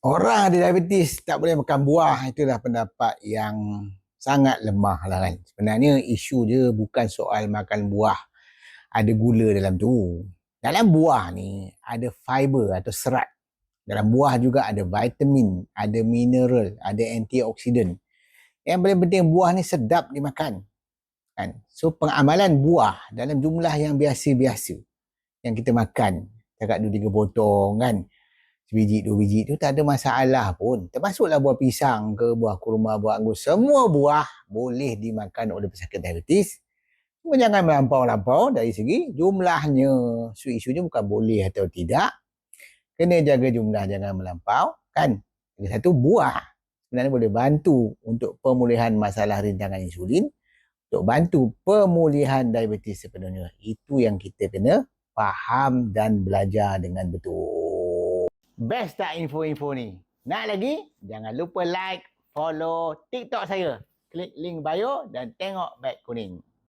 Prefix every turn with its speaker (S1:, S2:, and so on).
S1: Orang ada diabetes tak boleh makan buah itulah pendapat yang sangat lemah lah kan. Sebenarnya isu dia bukan soal makan buah ada gula dalam tu. Dalam buah ni ada fiber atau serat. Dalam buah juga ada vitamin, ada mineral, ada antioksidan. Yang paling penting buah ni sedap dimakan. Kan? So pengamalan buah dalam jumlah yang biasa-biasa yang kita makan. Cakap dua tiga potong kan sebiji dua biji tu tak ada masalah pun. Termasuklah buah pisang ke buah kurma, buah anggur. Semua buah boleh dimakan oleh pesakit diabetes. Cuma jangan melampau-lampau dari segi jumlahnya. So isunya bukan boleh atau tidak. Kena jaga jumlah jangan melampau. Kan? Lagi satu buah. Sebenarnya boleh bantu untuk pemulihan masalah rintangan insulin. Untuk bantu pemulihan diabetes sepenuhnya. Itu yang kita kena faham dan belajar dengan betul. Best tak info-info ni? Nak lagi? Jangan lupa like, follow TikTok saya. Klik link bio dan tengok back kuning.